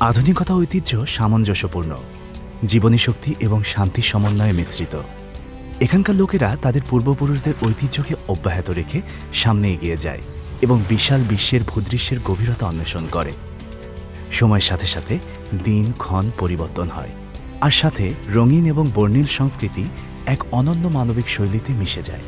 আধুনিকতা ঐতিহ্য সামঞ্জস্যপূর্ণ, জীবনী শক্তি এবং শান্তির সমন্বয়ে মিশ্রিত। এখানকার লোকেরা তাদের পূর্বপুরুষদের ঐতিহ্যকে অব্যাহত রেখে সামনে এগিয়ে যায় এবং বিশাল বিশ্বের ভূদৃশ্যের গভীরতা অন্বেষণ করে। সময়ের সাথে সাথে দিন, ক্ষণ পরিবর্তন হয়, আর সাথে রঙিন এবং বর্ণিল সংস্কৃতি এক অনন্য মানবিক শৈলীতে মিশে যায়।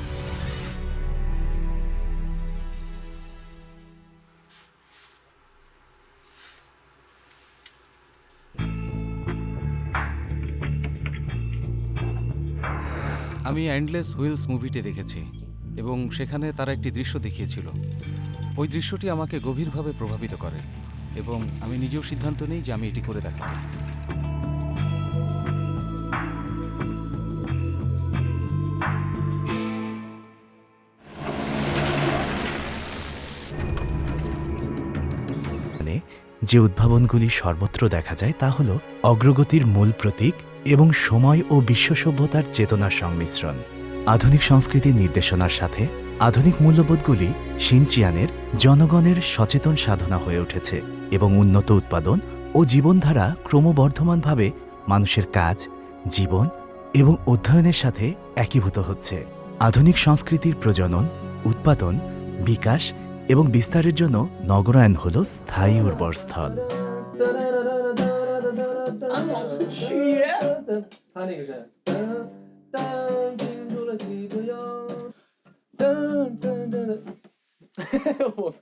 আমি অ্যান্ডলেস হুইলস মুভিটি দেখেছি এবং সেখানে তারা একটি দৃশ্য দেখিয়েছিল। ওই দৃশ্যটি আমাকে গভীরভাবে প্রভাবিত করে এবং আমি নিজেও সিদ্ধান্ত নিই যে আমি এটি করে দেখাব। মানে যে উদ্ভাবনগুলি সর্বত্র দেখা যায় তা হল অগ্রগতির মূল প্রতীক এবং সময় ও বিশ্ব সভ্যতার চেতনার সংমিশ্রণ। আধুনিক সংস্কৃতির নির্দেশনার সাথে আধুনিক মূল্যবোধগুলি সিনচিয়ানের জনগণের সচেতন সাধনা হয়ে উঠেছে এবং উন্নত উৎপাদন ও জীবনধারা ক্রমবর্ধমানভাবে মানুষের কাজ, জীবন এবং অধ্যয়নের সাথে একীভূত হচ্ছে। আধুনিক সংস্কৃতির প্রজনন, উৎপাদন, বিকাশ এবং বিস্তারের জন্য নগরায়ন হল স্থায়ী উর্বর স্থল 俺老是去耶。他那个是。噔噔，拼出了几个腰。噔噔噔噔。我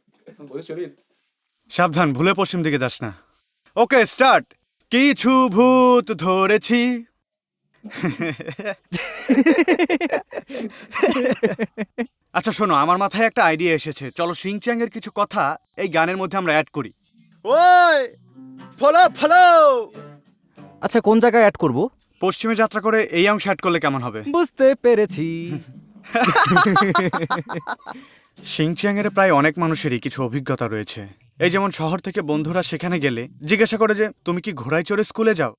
我的旋律 সাবধান ভুলে পশ্চিম দিকে যাস না ওকে স্টার্ট কিছু ভূত ধরেছি আচ্ছা শোনো আমার মাথায় একটা আইডিয়া এসেছে চলো সিংচ্যাং এর কিছু কথা এই গানের মধ্যে আমরা অ্যাড করি ওই ফলো ফলো আচ্ছা কোন জায়গায় অ্যাড করব? পশ্চিমে যাত্রা করে এই অংশ অ্যাড করলে কেমন হবে? বুঝতে পেরেছি। সিংচিয়াং এর প্রায় অনেক মানুষেরই কিছু অভিজ্ঞতা রয়েছে। এই যেমন শহর থেকে বন্ধুরা সেখানে গেলে জিজ্ঞাসা করে যে তুমি কি ঘোড়ায় চড়ে স্কুলে যাও?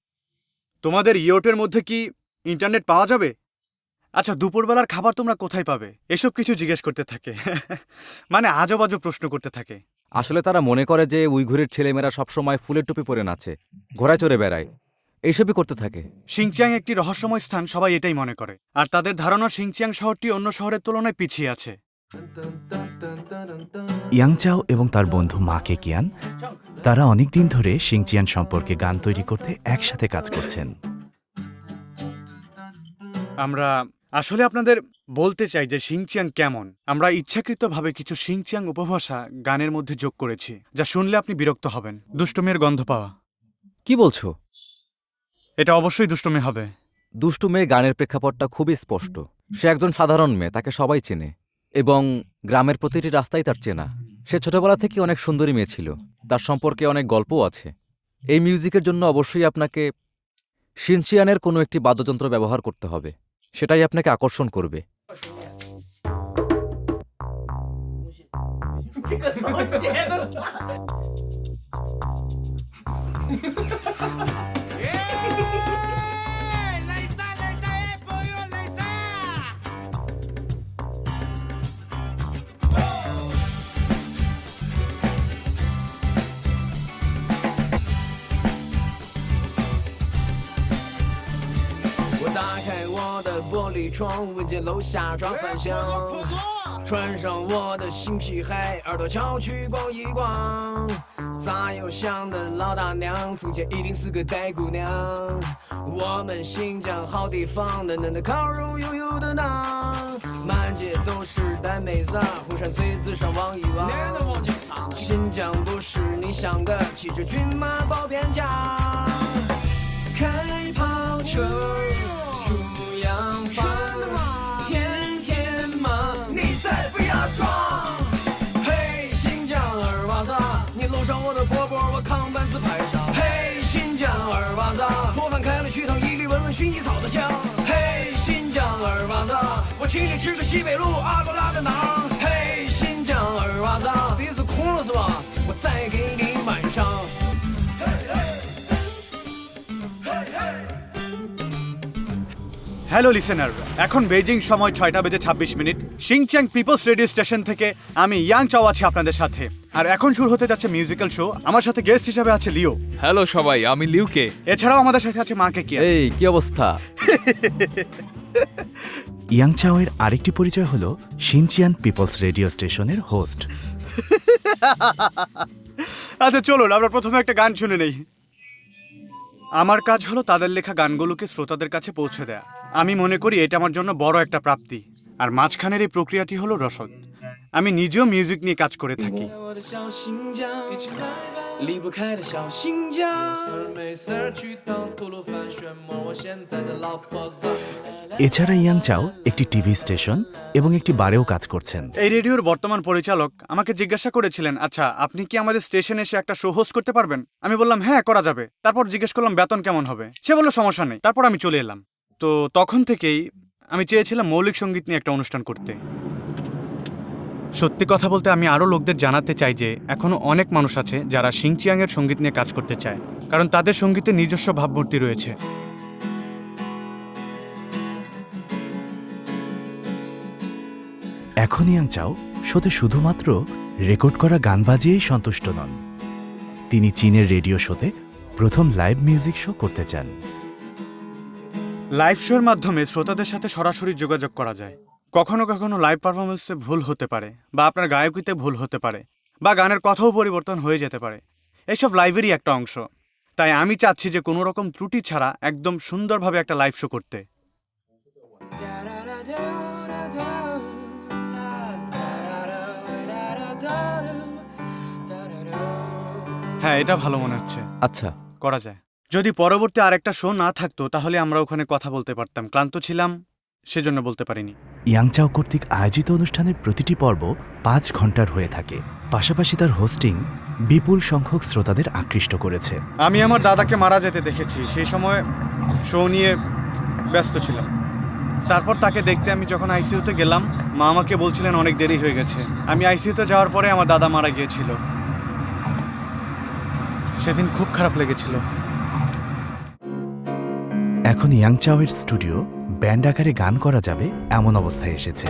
তোমাদের ইয়োটের মধ্যে কি ইন্টারনেট পাওয়া যাবে? আচ্ছা দুপুরবেলার খাবার তোমরা কোথায় পাবে? এসব কিছু জিজ্ঞেস করতে থাকে। মানে আজব আজব প্রশ্ন করতে থাকে। আসলে তারা মনে করে যে উইঘুরের ছেলেমেয়েরা সবসময় ফুলের টুপি পরে নাচে ঘোড়ায় চড়ে বেড়ায়। এইসবই করতে থাকে। সিংচিয়াং একটি রহস্যময় স্থান সবাই এটাই মনে করে। আর তাদের ধারণা সিংচিয়াং শহরটি অন্য শহরের তুলনায় পিছিয়ে আছে। ইয়াংচাও এবং তার বন্ধু মা কে কিয়ান তারা অনেক দিন ধরে সিংচিয়ান সম্পর্কে গান তৈরি করতে একসাথে কাজ করছেন। আমরা আসলে আপনাদের বলতে চাই যে সিংচিয়াং কেমন। আমরা ইচ্ছাকৃতভাবে কিছু সিংচিয়াং উপভাষা গানের মধ্যে যোগ করেছি যা শুনলে আপনি বিরক্ত হবেন। দুষ্টমের গন্ধ পাওয়া। কি বলছো? এটা অবশ্যই দুষ্টমি হবে। দুষ্টু মেয়ে গানের প্রেক্ষাপটটা খুবই স্পষ্ট। সে একজন সাধারণ মেয়ে তাকে সবাই চেনে এবং গ্রামের প্রতিটি রাস্তাই তার চেনা। সে ছোটবেলা থেকে অনেক সুন্দরী মেয়ে ছিল। তার সম্পর্কে অনেক গল্পও আছে। এই মিউজিকের জন্য অবশ্যই আপনাকে সিনচিয়ানের কোনো একটি বাদ্যযন্ত্র ব্যবহার করতে হবে। সেটাই আপনাকে আকর্ষণ করবে। 窗，闻见楼下抓饭香。穿上我的新皮鞋，耳朵翘去逛一逛。杂又香的老大娘，从前一定是个呆姑娘。我们新疆好地方，嫩嫩的烤肉，油油的馕，满街都是呆妹子，红扇嘴子上望一望。新疆不是你想的，骑着骏马跑边疆。开跑车，出洋房，嘿，新疆二娃子，我请你吃个西北路阿罗拉的馕。হ্যালো লিসেনার এখন বেজিং সময় ছয়টা বেজে ছাব্বিশ মিনিট। সিংচ্যাং পিপলস রেডিও স্টেশন থেকে আমি ইয়াং চাও আছি আপনাদের সাথে। আর এখন শুরু হতে যাচ্ছে মিউজিক্যাল শো আমার সাথে গেস্ট হিসাবে আছে লিও। হ্যালো সবাই আমি লিউকে। এছাড়াও আমাদের সাথে আছে মাকে কি এই কি অবস্থা? ইয়াংচাওয়ের আরেকটি পরিচয় হলো শিনচিয়ান পিপলস রেডিও স্টেশনের হোস্ট আচ্ছা চলুন আমরা প্রথমে একটা গান শুনে নেই। আমার কাজ হলো তাদের লেখা গানগুলোকে শ্রোতাদের কাছে পৌঁছে দেয়া। আমি মনে করি এটা আমার জন্য বড় একটা প্রাপ্তি। আর মাঝখানের এই প্রক্রিয়াটি হলো রসদ। আমি নিজেও মিউজিক নিয়ে কাজ করে থাকি। 我的小新疆，一起来吧，离不开的小新疆。没事儿去当吐鲁番旋摸我现在的老婆子。 এছাড়া ইয়াংচাও একটি টিভি স্টেশন এবং একটি বারেও কাজ করছেন এই রেডিওর বর্তমান পরিচালক আমাকে জিজ্ঞাসা করেছিলেন আচ্ছা আপনি কি আমাদের স্টেশনে এসে একটা শো হোস্ট করতে পারবেন আমি বললাম হ্যাঁ করা যাবে তারপর জিজ্ঞেস করলাম বেতন কেমন হবে সে বললো সমস্যা নেই তারপর আমি চলে এলাম তো তখন থেকেই আমি চেয়েছিলাম মৌলিক সঙ্গীত নিয়ে একটা অনুষ্ঠান করতে সত্যি কথা বলতে আমি আরও লোকদের জানাতে চাই যে এখনও অনেক মানুষ আছে যারা সিংচিয়াংয়ের সংগীত নিয়ে কাজ করতে চায় কারণ তাদের সঙ্গীতে নিজস্ব ভাবমূর্তি রয়েছে। এখনই এখন চাও শোতে শুধুমাত্র রেকর্ড করা গান বাজিয়েই সন্তুষ্ট নন। তিনি চীনের রেডিও শোতে প্রথম লাইভ মিউজিক শো করতে চান। লাইভ শোর মাধ্যমে শ্রোতাদের সাথে সরাসরি যোগাযোগ করা যায়। কখনো কখনো লাইভ পারফরমেন্সে ভুল হতে পারে বা আপনার গায়কিতে ভুল হতে পারে বা গানের কথাও পরিবর্তন হয়ে যেতে পারে। এসব লাইভেরই একটা অংশ। তাই আমি চাচ্ছি যে কোনো রকম ত্রুটি ছাড়া একদম সুন্দরভাবে একটা লাইভ শো করতে। হ্যাঁ এটা ভালো মনে হচ্ছে। আচ্ছা। করা যায়। যদি পরবর্তী আরেকটা শো না থাকতো তাহলে আমরা ওখানে কথা বলতে পারতাম। ক্লান্ত ছিলাম সেজন্য বলতে পারিনি। ইয়াংচাও কর্তৃক আয়োজিত অনুষ্ঠানের প্রতিটি পর্ব পাঁচ ঘণ্টার হয়ে থাকে। পাশাপাশি তার হোস্টিং বিপুল সংখ্যক শ্রোতাদের আকৃষ্ট করেছে। আমি আমার দাদাকে মারা যেতে দেখেছি। সেই সময় শো নিয়ে ব্যস্ত ছিলাম। তারপর তাকে দেখতে আমি যখন আইসিইউতে গেলাম মা আমাকে বলছিলেন অনেক দেরি হয়ে গেছে। আমি আইসিইউতে যাওয়ার পরে আমার দাদা মারা গিয়েছিল। সেদিন খুব খারাপ লেগেছিল। এখন ইয়াংচাওয়ের স্টুডিও ব্যান্ড আকারে গান করা যাবে এমন অবস্থায় এসেছে।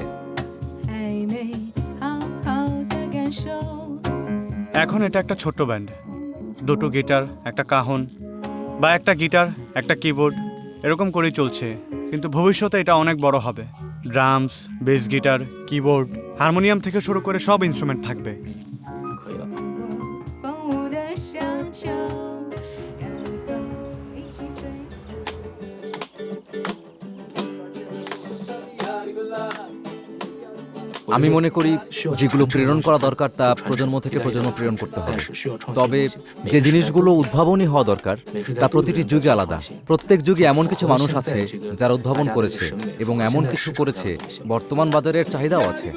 এখন এটা একটা ছোট্ট ব্যান্ড। দুটো গিটার একটা কাহন বা একটা গিটার একটা কিবোর্ড এরকম করেই চলছে। কিন্তু ভবিষ্যতে এটা অনেক বড় হবে। Drums bass guitar keyboard harmonium থেকে শুরু করে সব ইনস্ট্রুমেন্ট থাকবে। আমি মনে করি যেগুলো প্রেরণ করা দরকার তা প্রজন্ম থেকে প্রজন্ম প্রেরণ করতে হবে। তবে যে জিনিসগুলো উদ্ভাবনী হওয়া দরকার, তা প্রতিটি যুগে আলাদা। প্রত্যেক যুগে এমন কিছু মানুষ আছে যারা উদ্ভাবন করেছে এবং এমন কিছু করেছে, বর্তমান বাজারের চাহিদাও আছে।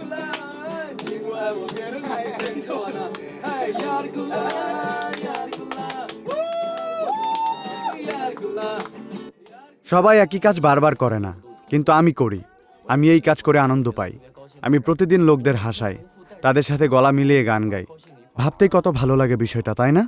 সবাই একই কাজ বারবার করে না, কিন্তু আমি করি। আমি এই কাজ করে আনন্দ পাই। আমি প্রতিদিন লোকদের হাসাই, তাদের সাথে গলা মিলিয়ে গান গাই। ভাবতেই কত ভালো লাগে বিষয়টা, তাই না?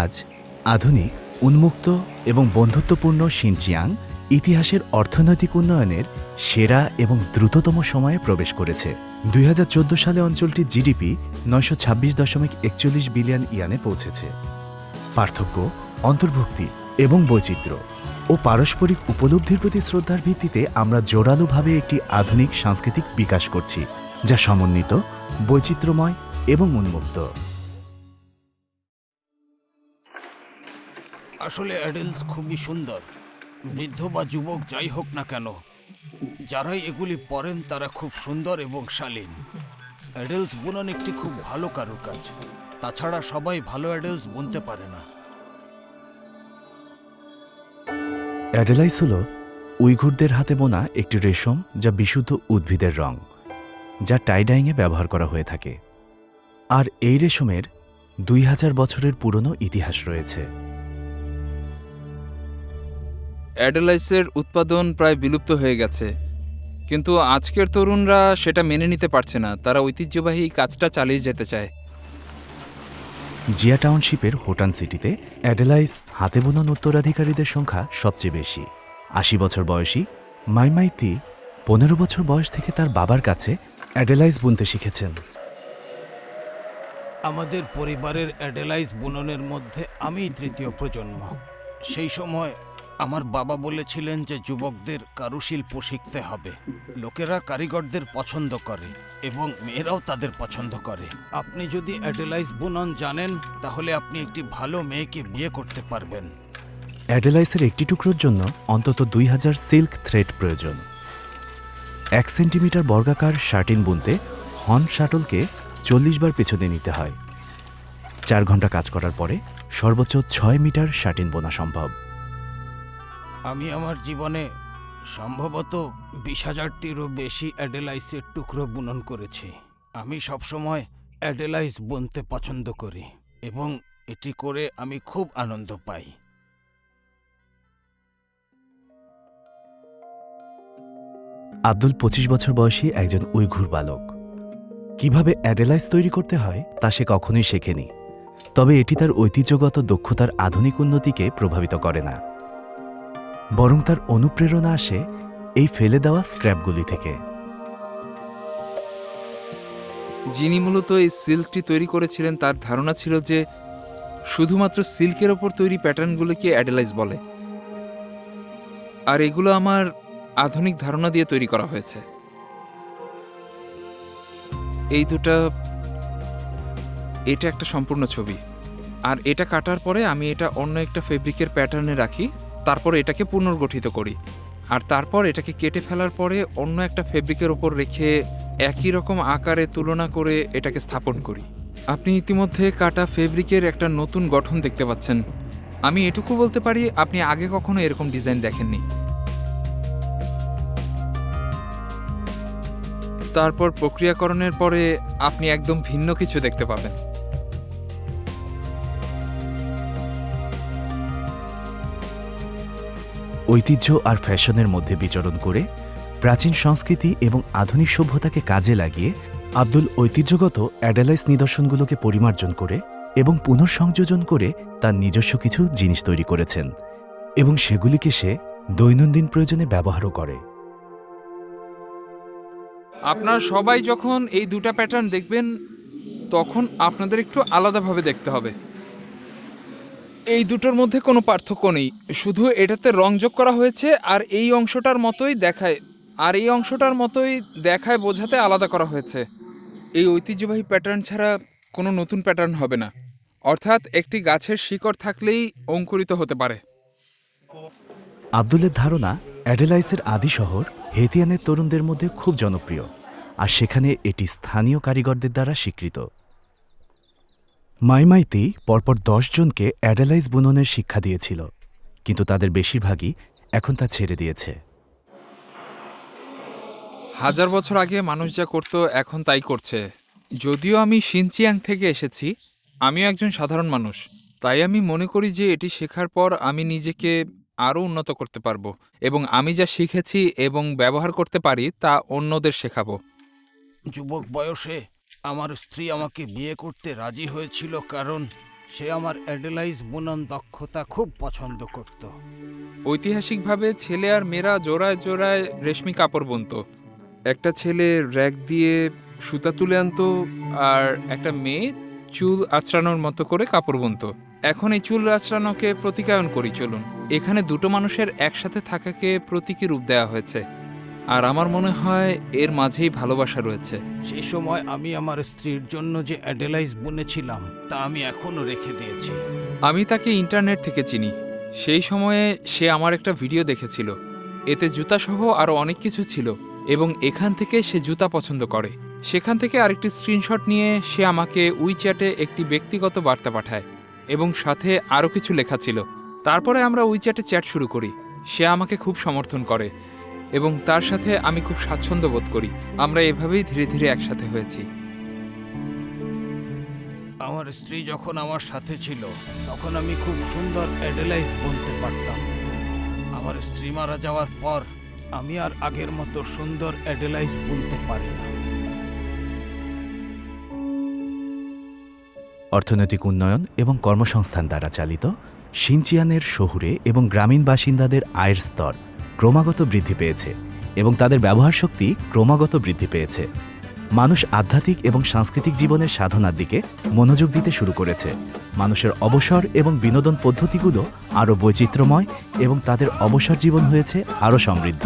আজ আধুনিক, উন্মুক্ত এবং বন্ধুত্বপূর্ণ শিনচিয়াং ইতিহাসের অর্থনৈতিক উন্নয়নের সেরা এবং দ্রুততম সময়ে প্রবেশ করেছে। দুই হাজার চোদ্দ সালে অঞ্চলটি জিডিপি নয়শো ছাব্বিশ দশমিক একচল্লিশ বিলিয়ন ইয়ানে পৌঁছেছে। পার্থক্য, অন্তর্ভুক্তি এবং বৈচিত্র্য ও পারস্পরিক উপলব্ধির প্রতি শ্রদ্ধার ভিত্তিতে আমরা জোরালোভাবে একটি আধুনিক সাংস্কৃতিক বিকাশ করছি, যা সমন্বিত, বৈচিত্র্যময় এবং উন্মুক্ত। আসলে অ্যাডেলস খুবই সুন্দর। বৃদ্ধ বা যুবক যাই হোক না কেন, যারাই এগুলি পরেন তারা খুব সুন্দর এবং শালীন। অ্যাডেলস বুনন একটি খুব ভালো কারুকাজ, তাছাড়া সবাই ভালো অ্যাডেলস বুনতে পারে না। অ্যাডেলাইস হল উইঘুরদের হাতে বোনা একটি রেশম যা বিশুদ্ধ উদ্ভিদের রং, যা টাইডাইংয়ে ব্যবহার করা হয়ে থাকে। আর এই রেশমের দুই হাজার বছরের পুরনো ইতিহাস রয়েছে। অ্যাডেলাইসের উৎপাদন প্রায় বিলুপ্ত হয়ে গেছে। কিন্তু আজকের তরুণরা সেটা মেনে নিতে পারছে না। তারা ঐতিহ্যবাহী কাজটা চালিয়ে যেতে চায়। জিয়া টাউনশিপের হোটান সিটিতে অ্যাডেলাইস হাতে বুনন উত্তরাধিকারীদের সংখ্যা সবচেয়ে বেশি। আশি বছর বয়সী মাইমাইতি পনেরো বছর বয়স থেকে তার বাবার কাছে অ্যাডেলাইস বুনতে শিখেছেন। আমাদের পরিবারের অ্যাডেলাইজ বুননের মধ্যে আমিই তৃতীয় প্রজন্ম। সেই সময় আমার বাবা বলেছিলেন যে যুবকদের কারুশিল্প শিখতে হবে। লোকেরা কারিগরদের পছন্দ করে এবং মেয়েরাও তাদের পছন্দ করে। আপনি যদি অ্যাডেলাইস বুনন জানেন, তাহলে আপনি একটি ভালো মেয়েকে বিয়ে করতে পারবেন। অ্যাডেলাইসের একটি টুকরোর জন্য অন্তত দুই হাজার সিল্ক থ্রেড প্রয়োজন। এক সেন্টিমিটার বর্গাকার শার্টিন বুনতে হর্ন শাটলকে চল্লিশ বার পেছনে নিতে হয়। চার ঘণ্টা কাজ করার পরে সর্বোচ্চ ছয় মিটার শার্টিন বোনা সম্ভব। আমি আমার জীবনে সম্ভবত বিশ হাজারটিরও বেশি অ্যাডেলাইসের টুকরো বুনন করেছি। আমি সবসময় অ্যাডেলাইস বুনতে পছন্দ করি এবং এটি করে আমি খুব আনন্দ পাই। আব্দুল পঁচিশ বছর বয়সী একজন উইঘুর বালক। কীভাবে অ্যাডেলাইস তৈরি করতে হয় তা সে কখনোই শেখেনি, তবে এটি তার ঐতিহ্যগত দক্ষতার আধুনিক উন্নতিকে প্রভাবিত করে না। বরং তার অনুপ্রেরণা আসে এই ফেলে দেওয়া স্ক্র্যাপগুলি থেকে। যিনি মূলত এই সিল্কটি তৈরি করেছিলেন, তার ধারণা ছিল যে শুধুমাত্র সিল্কের ওপর তৈরি প্যাটার্নগুলোকে অ্যাডেলাইজ বলে। আর এগুলো আমার আধুনিক ধারণা দিয়ে তৈরি করা হয়েছে। এই দুটা, এটা একটা সম্পূর্ণ ছবি। আর এটা কাটার পরে আমি এটা অন্য একটা ফেব্রিকের প্যাটার্নে রাখি। তারপর এটাকে পুনর্গঠিত করি। আর তারপর এটাকে কেটে ফেলার পরে অন্য একটা ফেব্রিকের ওপর রেখে একই রকম আকারে তুলনা করে এটাকে স্থাপন করি। আপনি ইতিমধ্যে কাটা ফেব্রিকের একটা নতুন গঠন দেখতে পাচ্ছেন। আমি এটুকু বলতে পারি, আপনি আগে কখনো এরকম ডিজাইন দেখেননি। তারপর প্রক্রিয়াকরণের পরে আপনি একদম ভিন্ন কিছু দেখতে পাবেন। ঐতিহ্য আর ফ্যাশনের মধ্যে বিচরণ করে প্রাচীন সংস্কৃতি এবং আধুনিক সভ্যতাকে কাজে লাগিয়ে আব্দুল ঐতিহ্যগত অ্যাডালাইস নিদর্শনগুলোকে পরিমার্জন করে এবং পুনঃসংযোজন করে তার নিজস্ব কিছু জিনিস তৈরি করেছেন এবং সেগুলিকে সে দৈনন্দিন প্রয়োজনে ব্যবহারও করে। আপনারা সবাই যখন এই দুটা প্যাটার্ন দেখবেন, তখন আপনাদের একটু আলাদাভাবে দেখতে হবে। এই দুটোর মধ্যে কোনো পার্থক্য নেই। শুধু এটাতে রং যোগ করা হয়েছে আর এই অংশটার মতোই দেখায়। আর এই অংশটার মতোই দেখায় বোঝাতে আলাদা করা হয়েছে। এই ঐতিহ্যবাহী প্যাটার্ন ছাড়া কোনো নতুন প্যাটার্ন হবে না। অর্থাৎ একটি গাছের শিকড় থাকলেই অঙ্কুরিত হতে পারে। আব্দুলের ধারণা, অ্যাডেলাইসের আদি শহর হেতিয়ানের তরুণদের মধ্যে খুব জনপ্রিয়। আর সেখানে এটি স্থানীয় কারিগরদের দ্বারা স্বীকৃত। মাইমাইতি পরপর দশজনকে অ্যাডালাইজ বুননের শিক্ষা দিয়েছিল কিন্তু তাদের বেশিরভাগই এখন তা ছেড়ে দিয়েছে। হাজার বছর আগে মানুষ যা করত এখন তাই করছে। যদিও আমি সিনচিয়াং থেকে এসেছি আমিও একজন সাধারণ মানুষ। তাই আমি মনে করি যে এটি শেখার পর আমি নিজেকে আরও উন্নত করতে পারব এবং আমি যা শিখেছি এবং ব্যবহার করতে পারি তা অন্যদের শেখাবো। যুবক বয়সে আমার স্ত্রী আমাকে বিয়ে করতে রাজি হয়েছিল কারণ সে আমার অ্যাডেলাইজ বুনন দক্ষতা খুব পছন্দ করত। ঐতিহাসিকভাবে ছেলে আর মেয়েরা জোড়ায় জোড়ায় রেশমি কাপড় বুনতো। একটা ছেলে র্যাক দিয়ে সুতা তুলে আনতো আর একটা মেয়ে চুল আঁচড়ানোর মতো করে কাপড় বুনতো। এখন এই চুল আঁচড়ানোকে প্রতিকায়ন করি, চলুন। এখানে দুটো মানুষের একসাথে থাকাকে প্রতীকী রূপ দেওয়া হয়েছে। আর আমার মনে হয় এর মাঝেই ভালোবাসা রয়েছে। সেই সময় আমি আমার স্ত্রীর জন্য যে অ্যাডেলাইজ বুনেছিলাম তা আমি এখনও রেখে দিয়েছি। আমি তাকে ইন্টারনেট থেকে চিনি। সেই সময়ে সে আমার একটা ভিডিও দেখেছিল। এতে জুতাসহ আরও অনেক কিছু ছিল এবং এখান থেকে সে জুতা পছন্দ করে। সেখান থেকে আরেকটি স্ক্রিনশট নিয়ে সে আমাকে উইচ্যাটে একটি ব্যক্তিগত বার্তা পাঠায় এবং সাথে আরও কিছু লেখা ছিল। তারপরে আমরা উইচ্যাটে চ্যাট শুরু করি। সে আমাকে খুব সমর্থন করে। এবং তার সাথে আমি খুব স্বাচ্ছন্দ্য বোধ করি। আমরা এভাবেই ধীরে ধীরে একসাথে হয়েছি। আমার স্ত্রী যখন আমার সাথে ছিল তখন আমি খুব সুন্দর অ্যাডেলাইজ বলতে পারতাম। আমার স্ত্রী মারা যাওয়ার পর আমি আর আগের মতো সুন্দর অ্যাডেলাইজ বলতে পারি না। অর্থনৈতিক উন্নয়ন এবং কর্মসংস্থান দ্বারা চালিত সিনচিয়ানের শহুরে এবং গ্রামীণ বাসিন্দাদের আয়ের স্তর ক্রমাগত বৃদ্ধি পেয়েছে এবং তাদের ব্যবহার শক্তি ক্রমাগত বৃদ্ধি পেয়েছে। মানুষ আধ্যাত্মিক এবং সাংস্কৃতিক জীবনের সাধনার দিকে মনোযোগ দিতে শুরু করেছে। মানুষের অবসর এবং বিনোদন পদ্ধতিগুলো আরও বৈচিত্র্যময় এবং তাদের অবসর জীবন হয়েছে আরও সমৃদ্ধ।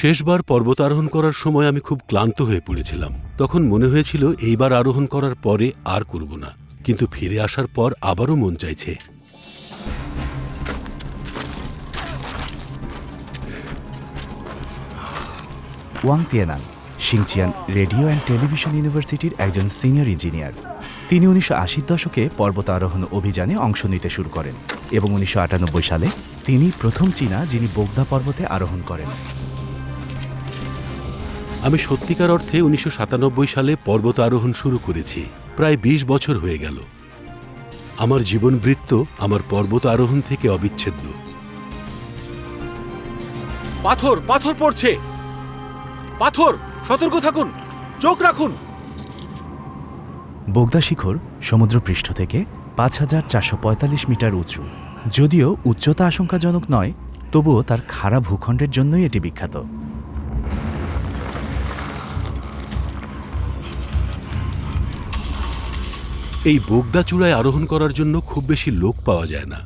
শেষবার পর্বতারোহণ করার সময় আমি খুব ক্লান্ত হয়ে পড়েছিলাম। তখন মনে হয়েছিল এইবার আরোহণ করার পরে আর করব না। কিন্তু ফিরে আসার পর আবারও মন চাইছে। Wang Tianan Xinjiang radio and television ইউনিভার্সিটির একজন সিনিয়র ইঞ্জিনিয়ার। তিনি উনিশশো আশির দশকে পর্বত আরোহণ অভিযানে অংশ নিতে শুরু করেন এবং উনিশশো আটানব্বই সালে তিনি প্রথম চীনা যিনি বোগদা পর্বতে আরোহণ করেন। আমি সত্যিকার অর্থে উনিশশো সাতানব্বই সালে পর্বত আরোহণ শুরু করেছি। প্রায় ২০ বছর হয়ে গেল। আমার জীবন বৃত্ত আমার পর্বত আরোহণ থেকে অবিচ্ছেদ্য। পাথর পাথর পড়ছে। পাথর, সতর্ক থাকুন, চোখ রাখুন। বোগদা শিখর সমুদ্রপৃষ্ঠ থেকে পাঁচ হাজার চারশো পঁয়তাল্লিশ মিটার উঁচু। যদিও উচ্চতা আশঙ্কাজনক নয়, তবুও তার খারাপ ভূখণ্ডের জন্যই এটি বিখ্যাত। এই বোগদা চূড়ায় আরোহণ করার জন্য খুব বেশি লোক পাওয়া যায় না।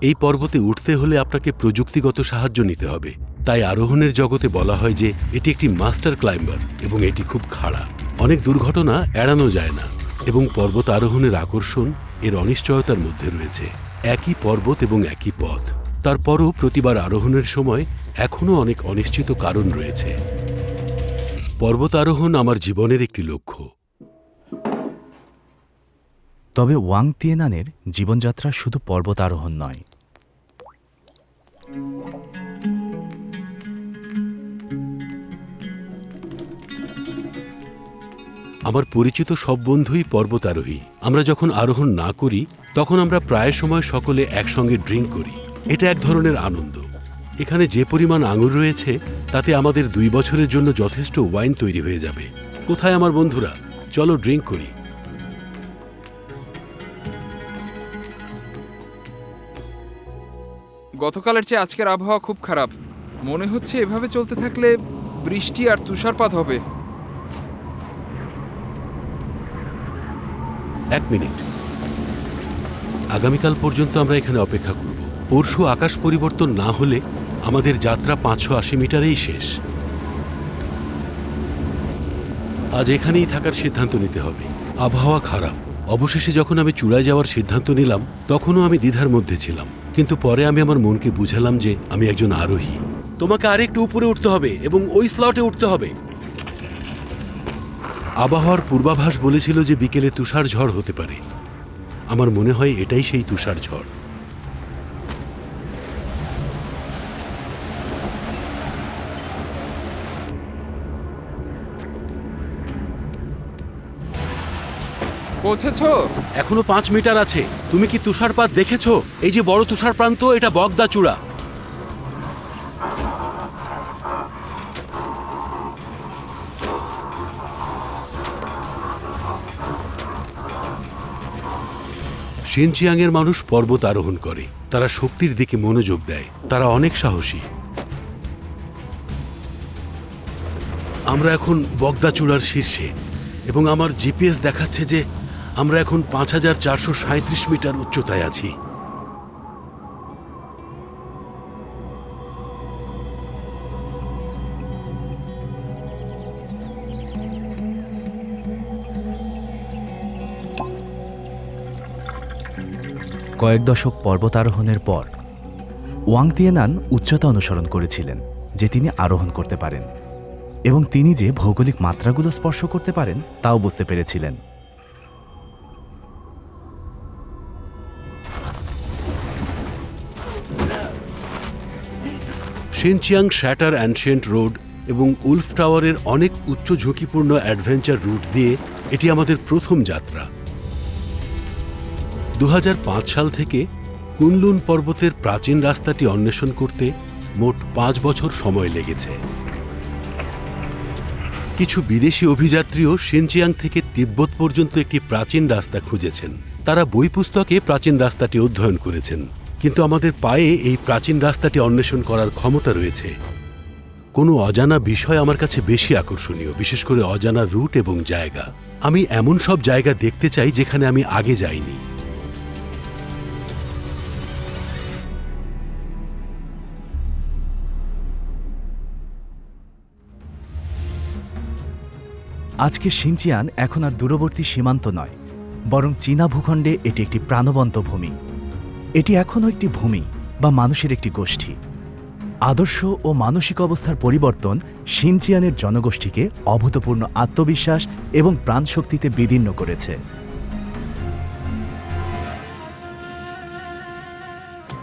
এই পর্বতে উঠতে হলে আপনাকে প্রযুক্তিগত সাহায্য নিতে হবে। তাই আরোহণের জগতে বলা হয় যে, এটি একটি মাস্টার ক্লাইম্বার এবং এটি খুব খাড়া। অনেক দুর্ঘটনা এড়ানো যায় না এবং পর্বত আরোহণের আকর্ষণ এর অনিশ্চয়তার মধ্যে রয়েছে। একই পর্বত এবং একই পথ। তারপরও প্রতিবার আরোহণের সময় এখনও অনেক অনিশ্চিত কারণ রয়েছে। পর্বত আরোহণ আমার জীবনের একটি লক্ষ্য। তবে ওয়াং তিয়েনানের জীবনযাত্রা শুধু পর্বত আরোহণ নয়। আমার পরিচিত সব বন্ধুই পর্বতারোহী। আমরা যখন আরোহণ না করি, তখন আমরা প্রায় সময় সকলে একসঙ্গে ড্রিঙ্ক করি। এটা এক ধরনের আনন্দ। এখানে যে পরিমাণ আঙুর রয়েছে, তাতে আমাদের দুই বছরের জন্য যথেষ্ট ওয়াইন তৈরি হয়ে যাবে। কোথায় আমার বন্ধুরা? চলো ড্রিঙ্ক করি। গতকালের চেয়ে আজকের আবহাওয়া খুব খারাপ। মনে হচ্ছে এভাবে চলতে থাকলে বৃষ্টি আর তুষারপাত হবে। এক মিনিট। আগামীকাল পর্যন্ত আমরা এখানে অপেক্ষা করব। পরশু আকাশ পরিবর্তন না হলে আমাদের যাত্রা পাঁচশো আশি মিটারেই শেষ। আজ এখানেই থাকার সিদ্ধান্ত নিতে হবে। আবহাওয়া খারাপ। অবশেষে যখন আমি চূড়ায় যাওয়ার সিদ্ধান্ত নিলাম, তখনও আমি দ্বিধার মধ্যে ছিলাম। কিন্তু পরে আমি আমার মনকে বুঝালাম যে আমি একজন আরোহী। তোমাকে আরেকটু উপরে উঠতে হবে এবং ওই স্লটে উঠতে হবে। আবহাওয়ার পূর্বাভাস বলেছিল যে বিকেলে তুষার ঝড় হতে পারে। আমার মনে হয় এটাই সেই তুষার ঝড় পৌঁছেছো? এখনও পাঁচ মিটার আছে। তুমি কি তুষারপাত দেখেছ? এই যে বড় তুষার প্রান্ত এটা বগদা চূড়া শিনচিয়াংয়ের মানুষ পর্বত আরোহণ করে। তারা শক্তির দিকে মনোযোগ দেয়। তারা অনেক সাহসী। আমরা এখন বগদা চূড়ার শীর্ষে, এবং আমার জিপিএস দেখাচ্ছে যে আমরা এখন পাঁচ হাজার চারশো সাঁত্রিশ মিটার উচ্চতায় আছি। কয়েক দশক পর্বতারোহণের পর, ওয়াং তিয়েনান উচ্চতা অনুসরণ করেছিলেন, যে তিনি আরোহণ করতে পারেন। এবং তিনি যে ভৌগোলিক মাত্রাগুলো স্পর্শ করতে পারেন, তাও বুঝতে পেরেছিলেন। শিনচিয়াং শ্যাটার অ্যানশিয়েন্ট রোড এবং উলফ টাওয়ারের অনেক উচ্চ ঝুঁকিপূর্ণ অ্যাডভেঞ্চার রুট দিয়ে এটি আমাদের প্রথম যাত্রা। দু হাজার পাঁচ সাল থেকে কুনলুন পর্বতের প্রাচীন রাস্তাটি অন্বেষণ করতে মোট পাঁচ বছর সময় লেগেছে। কিছু বিদেশি অভিযাত্রীও শিনচিয়াং থেকে তিব্বত পর্যন্ত একটি প্রাচীন রাস্তা খুঁজেছেন। তারা বই পুস্তকে প্রাচীন রাস্তাটি অধ্যয়ন করেছেন। কিন্তু আমাদের পায়ে এই প্রাচীন রাস্তাটি অন্বেষণ করার ক্ষমতা রয়েছে। কোনো অজানা বিষয় আমার কাছে বেশি আকর্ষণীয়, বিশেষ করে অজানা রুট এবং জায়গা। আমি এমন সব জায়গা দেখতে চাই যেখানে আমি আগে যাইনি। আজকে সিনচিয়ান এখন আর দূরবর্তী সীমান্ত নয়, বরং চীনা ভূখণ্ডে এটি একটি প্রাণবন্ত ভূমি। এটি এখনও একটি ভূমি বা মানুষের একটি গোষ্ঠী। আদর্শ ও মানসিক অবস্থার পরিবর্তন সিনচিয়ানের জনগোষ্ঠীকে অভূতপূর্ণ আত্মবিশ্বাস এবং প্রাণশক্তিতে বিদীর্ণ করেছে।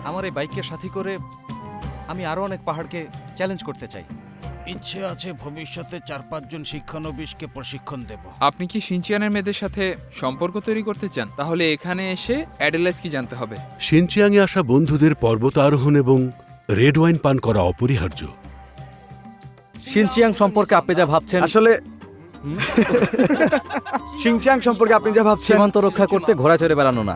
আমার এই বাইকের সাথী করে আমি আরও অনেক পাহাড়কে চ্যালেঞ্জ করতে চাই। ইচ্ছে আছে ভবিষ্যতে চার পাঁচজন শিক্ষানবিশকে প্রশিক্ষণ দেব। আপনি কি সিনচিয়ানের মেয়েদের সাথে সম্পর্ক তৈরি করতে চান? তাহলে এখানে এসে অ্যাডেলাইস কি জানতে হবে? শিনচিয়াংয়ে আসা বন্ধুদের পর্বত আরোহণ এবং রেড ওয়াইন পান করা অপরিহার্য। শিনচিয়াং সম্পর্কে আপনি যা ভাবছেন আসলে সিংচাং সম্পর্কে আপনি যা ভাবছেন সীমান্ত রক্ষা করতে ঘোড়া চড়ে বেড়ানো না।